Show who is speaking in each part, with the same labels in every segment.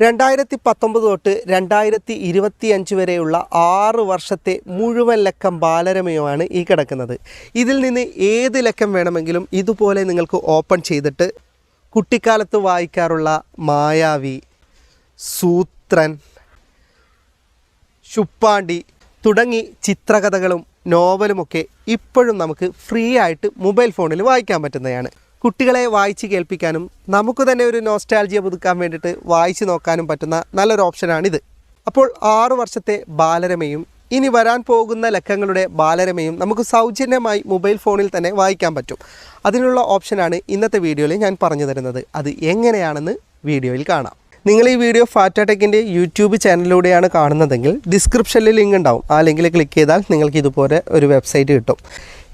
Speaker 1: രണ്ടായിരത്തി പത്തൊമ്പത് തൊട്ട് രണ്ടായിരത്തി ഇരുപത്തി അഞ്ച് വരെയുള്ള ആറ് വർഷത്തെ മുഴുവൻ ലക്കം ബാലരമയമാണ് ഈ കിടക്കുന്നത്. ഇതിൽ നിന്ന് ഏത് ലക്കം വേണമെങ്കിലും ഇതുപോലെ നിങ്ങൾക്ക് ഓപ്പൺ ചെയ്തിട്ട് കുട്ടിക്കാലത്ത് വായിക്കാറുള്ള മായാവി സൂത്രൻ ശുപ്പാണ്ടി തുടങ്ങി ചിത്രകഥകളും നോവലുമൊക്കെ ഇപ്പോഴും നമുക്ക് ഫ്രീ ആയിട്ട് മൊബൈൽ ഫോണിൽ വായിക്കാൻ പറ്റുന്നതാണ്. കുട്ടികളെ വായിച്ച് കേൾപ്പിക്കാനും നമുക്ക് തന്നെ ഒരു നോസ്റ്റാൾജിയ പുതുക്കാൻ വേണ്ടിയിട്ട് വായിച്ച് നോക്കാനും പറ്റുന്ന നല്ലൊരു ഓപ്ഷനാണിത് അപ്പോൾ ആറു വർഷത്തെ ബാലരമയും ഇനി വരാൻ പോകുന്ന ലക്കങ്ങളുടെ ബാലരമയും നമുക്ക് സൗജന്യമായി മൊബൈൽ ഫോണിൽ തന്നെ വായിക്കാൻ പറ്റും. അതിനുള്ള ഓപ്ഷനാണ് ഇന്നത്തെ വീഡിയോയിൽ ഞാൻ പറഞ്ഞു തരുന്നത്. അത് എങ്ങനെയാണെന്ന് വീഡിയോയിൽ കാണാം. നിങ്ങൾ ഈ വീഡിയോ ഫാറ്റാടെക്കിന്റെ യൂട്യൂബ് ചാനലിലൂടെയാണ് കാണുന്നതെങ്കിൽ ഡിസ്ക്രിപ്ഷനിൽ ലിങ്ക് ഉണ്ടാവും. ആ ലിങ്കിൽ ക്ലിക്ക് ചെയ്താൽ നിങ്ങൾക്ക് ഇതുപോലെ ഒരു വെബ്സൈറ്റ് കിട്ടും.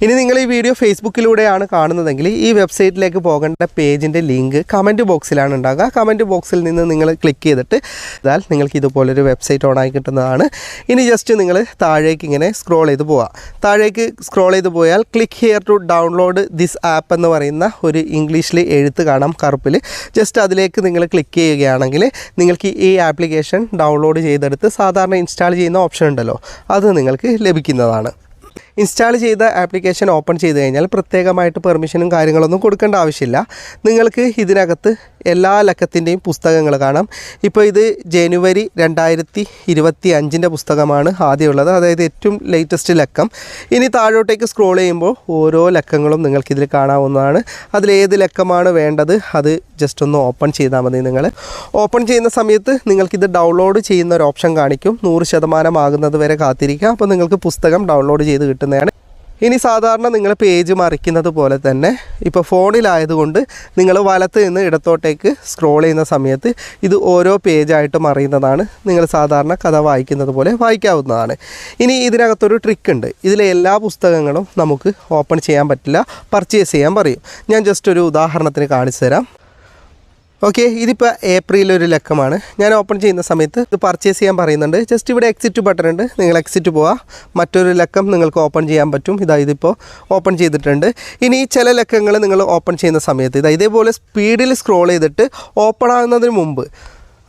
Speaker 1: ഇനി നിങ്ങൾ ഈ വീഡിയോ ഫേസ്ബുക്കിലൂടെയാണ് കാണുന്നതെങ്കിൽ ഈ വെബ്സൈറ്റിലേക്ക് പോകേണ്ട പേജിന്റെ ലിങ്ക് കമന്റ് ബോക്സിലാണ് ഉണ്ടാകുക കമന്റ് ബോക്സിൽ നിന്ന് നിങ്ങൾ ക്ലിക്ക് ചെയ്തിട്ട് ഇതാൽ നിങ്ങൾക്ക് ഇതുപോലൊരു വെബ്സൈറ്റ് ഓണായി കിട്ടുന്നതാണ്. ഇനി ജസ്റ്റ് നിങ്ങൾ താഴേക്ക് ഇങ്ങനെ സ്ക്രോൾ ചെയ്ത് പോവാം താഴേക്ക് സ്ക്രോൾ ചെയ്ത് പോയാൽ click here to download this app എന്ന് പറയുന്ന ഒരു ഇംഗ്ലീഷിൽ എഴുത്ത് കാണാം കറുപ്പിൽ ജസ്റ്റ് അതിലേക്ക് നിങ്ങൾ ക്ലിക്ക് ചെയ്യുകയാണെങ്കിൽ നിങ്ങൾക്ക് ഈ ആപ്ലിക്കേഷൻ ഡൗൺലോഡ് ചെയ്തെടുത്ത് സാധാരണ ഇൻസ്റ്റാൾ ചെയ്യുന്ന ഓപ്ഷൻ ഉണ്ടല്ലോ. അത് നിങ്ങൾക്ക് ലഭിക്കുന്നതാണ്. ഇൻസ്റ്റാൾ ചെയ്ത ആപ്ലിക്കേഷൻ ഓപ്പൺ ചെയ്ത് കഴിഞ്ഞാൽ പ്രത്യേകമായിട്ട് പെർമിഷനും കാര്യങ്ങളൊന്നും കൊടുക്കേണ്ട ആവശ്യമില്ല. നിങ്ങൾക്ക് ഇതിനകത്ത് എല്ലാ ലക്കത്തിന്റെയും പുസ്തകങ്ങൾ കാണാം. ഇപ്പോൾ ഇത് ജനുവരി രണ്ടായിരത്തി ഇരുപത്തി അഞ്ചിന്റെ പുസ്തകമാണ് ആദ്യമുള്ളത്. അതായത് ഏറ്റവും ലേറ്റസ്റ്റ് ലക്കം. ഇനി താഴോട്ടേക്ക് സ്ക്രോൾ ചെയ്യുമ്പോൾ ഓരോ ലക്കങ്ങളും നിങ്ങൾക്കിതിൽ കാണാവുന്നതാണ്. അതിലേത് ലക്കമാണ് വേണ്ടത് അത് ജസ്റ്റ് ഒന്ന് ഓപ്പൺ ചെയ്താൽ മതി നിങ്ങൾ. ഓപ്പൺ ചെയ്യുന്ന സമയത്ത് നിങ്ങൾക്കിത് ഡൗൺലോഡ് ചെയ്യുന്ന ഒരു ഓപ്ഷൻ കാണിക്കും. നൂറ് ശതമാനം ആകുന്നത് വരെ കാത്തിരിക്കുക. അപ്പോൾ നിങ്ങൾക്ക് പുസ്തകം ഡൗൺലോഡ് ചെയ്ത് കിട്ടുന്നതാണ്. ഇനി സാധാരണ നിങ്ങൾ പേജ് മറിക്കുന്നത് പോലെ തന്നെ ഇപ്പോൾ ഫോണിലായതുകൊണ്ട് നിങ്ങൾ വലത്ത് നിന്ന് ഇടത്തോട്ടേക്ക് സ്ക്രോൾ ചെയ്യുന്ന സമയത്ത് ഇത് ഓരോ പേജായിട്ട് മറിയുന്നതാണ്. നിങ്ങൾ സാധാരണ കഥ വായിക്കുന്നത് പോലെ വായിക്കാവുന്നതാണ്. ഇനി ഇതിനകത്തൊരു ട്രിക്ക് ഉണ്ട്. ഇതിലെ എല്ലാ പുസ്തകങ്ങളും നമുക്ക് ഓപ്പൺ ചെയ്യാൻ പറ്റില്ല. പർച്ചേസ് ചെയ്യാൻ പറയും. ഞാൻ ജസ്റ്റ് ഒരു ഉദാഹരണത്തിന് കാണിച്ചു തരാം ഓക്കെ ഇതിപ്പോൾ ഏപ്രിൽ ഒരു ലക്കമാണ്. ഞാൻ ഓപ്പൺ ചെയ്യുന്ന സമയത്ത് ഇത് പർച്ചേസ് ചെയ്യാൻ പറയുന്നുണ്ട്. ജസ്റ്റ് ഇവിടെ എക്സിറ്റ് ബട്ടൺ ഉണ്ട്. നിങ്ങൾ എക്സിറ്റ് പോവാം. മറ്റൊരു ലക്കം നിങ്ങൾക്ക് ഓപ്പൺ ചെയ്യാൻ പറ്റും. ഇതാ ഇതിപ്പോൾ ഓപ്പൺ ചെയ്തിട്ടുണ്ട്. ഇനി ചില ലക്കങ്ങൾ നിങ്ങൾ ഓപ്പൺ ചെയ്യുന്ന സമയത്ത് ഇതാ ഇതേപോലെ സ്പീഡിൽ സ്ക്രോൾ ചെയ്തിട്ട് ഓപ്പൺ ആകുന്നതിന് മുമ്പ്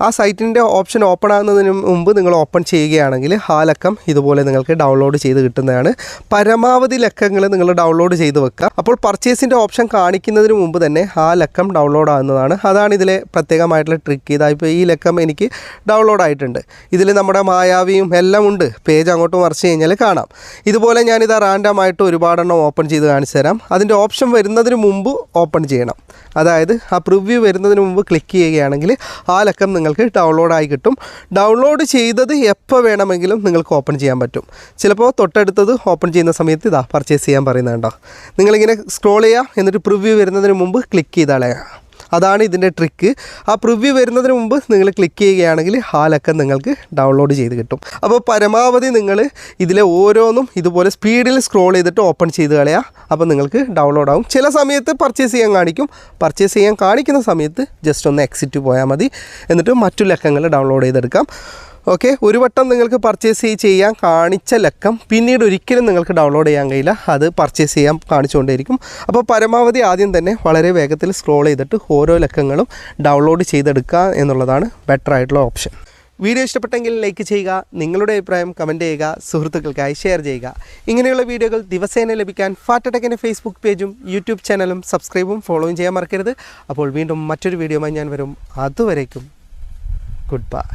Speaker 1: ആ സൈറ്റിന്റെ ഓപ്ഷൻ ഓപ്പൺ ആകുന്നതിന് മുമ്പ് നിങ്ങൾ ഓപ്പൺ ചെയ്യുകയാണെങ്കിൽ ആ ലക്കം ഇതുപോലെ നിങ്ങൾക്ക് ഡൗൺലോഡ് ചെയ്ത് കിട്ടുന്നതാണ്. പരമാവധി ലക്കങ്ങൾ നിങ്ങൾ ഡൗൺലോഡ് ചെയ്ത് വെക്കുക. അപ്പോൾ പർച്ചേസിന്റെ ഓപ്ഷൻ കാണിക്കുന്നതിന് മുമ്പ് തന്നെ ആ ലക്കം ഡൗൺലോഡ് ആകുന്നതാണ്. അതാണ് ഇതിലെ പ്രത്യേകമായിട്ടുള്ള ട്രിക്ക് ഇതായിപ്പോൾ ഈ ലക്കം എനിക്ക് ഡൗൺലോഡ് ആയിട്ടുണ്ട്. ഇതിൽ നമ്മുടെ മായാവിയും എല്ലാം ഉണ്ട്. പേജ് അങ്ങോട്ട് മറിച്ച് കഴിഞ്ഞാൽ കാണാം. ഇതുപോലെ ഞാനിത് റാൻഡമായിട്ട് ഒരുപാടെണ്ണം ഓപ്പൺ ചെയ്ത് കാണിച്ചു തരാം. അതിന്റെ ഓപ്ഷൻ വരുന്നതിന് മുമ്പ് ഓപ്പൺ ചെയ്യണം. അതായത് ആ പ്രിവ്യൂ വരുന്നതിന് മുമ്പ് ക്ലിക്ക് ചെയ്യുകയാണെങ്കിൽ ആ ലക്കം നിങ്ങൾക്ക് ഡൗൺലോഡായി കിട്ടും. ഡൗൺലോഡ് ചെയ്തത് എപ്പോൾ വേണമെങ്കിലും നിങ്ങൾക്ക് ഓപ്പൺ ചെയ്യാൻ പറ്റും. ചിലപ്പോൾ തൊട്ടടുത്തത് ഓപ്പൺ ചെയ്യുന്ന സമയത്ത് ഇതാ പർച്ചേസ് ചെയ്യാൻ പറയുന്നുണ്ടോ നിങ്ങളിങ്ങനെ സ്ക്രോൾ ചെയ്യുക എന്നിട്ട് പ്രിവ്യൂ വരുന്നതിന് മുമ്പ് ക്ലിക്ക് ചെയ്താളേ അതാണ് ഇതിന്റെ ട്രിക്ക് ആ പ്രിവ്യൂ വരുന്നതിന് മുമ്പ് നിങ്ങൾ ക്ലിക്ക് ചെയ്യുകയാണെങ്കിൽ ആ ലക്കം നിങ്ങൾക്ക് ഡൗൺലോഡ് ചെയ്ത് കിട്ടും. അപ്പോൾ പരമാവധി നിങ്ങൾ ഇതിലെ ഓരോന്നും ഇതുപോലെ സ്പീഡിൽ സ്ക്രോൾ ചെയ്തിട്ട് ഓപ്പൺ ചെയ്ത് കളയുക അപ്പോൾ നിങ്ങൾക്ക് ഡൗൺലോഡ് ആവും. ചില സമയത്ത് പർച്ചേസ് ചെയ്യാൻ കാണിക്കും. പർച്ചേസ് ചെയ്യാൻ കാണിക്കുന്ന സമയത്ത് ജസ്റ്റ് ഒന്ന് എക്സിറ്റ് പോയാൽ മതി. എന്നിട്ട് മറ്റു ലക്കങ്ങൾ ഡൗൺലോഡ് ചെയ്തെടുക്കാം. ഓക്കെ ഒരു വട്ടം നിങ്ങൾക്ക് പർച്ചേസ് ചെയ്യാൻ കാണിച്ച ലക്കം പിന്നീട് ഒരിക്കലും നിങ്ങൾക്ക് ഡൗൺലോഡ് ചെയ്യാൻ കഴിയില്ല. അത് പർച്ചേസ് ചെയ്യാൻ കാണിച്ചുകൊണ്ടേയിരിക്കും. അപ്പോൾ പരമാവധി ആദ്യം തന്നെ വളരെ വേഗത്തിൽ സ്ക്രോൾ ചെയ്തിട്ട് ഓരോ ലക്കങ്ങളും ഡൗൺലോഡ് ചെയ്തെടുക്കുക എന്നുള്ളതാണ് ബെറ്റർ ആയിട്ടുള്ള ഓപ്ഷൻ വീഡിയോ ഇഷ്ടപ്പെട്ടെങ്കിൽ ലൈക്ക് ചെയ്യുക നിങ്ങളുടെ അഭിപ്രായം കമന്റ് ചെയ്യുക സുഹൃത്തുക്കൾക്കായി ഷെയർ ചെയ്യുക. ഇങ്ങനെയുള്ള വീഡിയോകൾ ദിവസേന ലഭിക്കാൻ ഫാറ്റടെക്കിന്റെ ഫേസ്ബുക്ക് പേജും യൂട്യൂബ് ചാനലും സബ്സ്ക്രൈബും ഫോളോയും ചെയ്യാൻ മറക്കരുത്. അപ്പോൾ വീണ്ടും മറ്റൊരു വീഡിയോയുമായി ഞാൻ വരും. അതുവരേക്കും ഗുഡ് ബൈ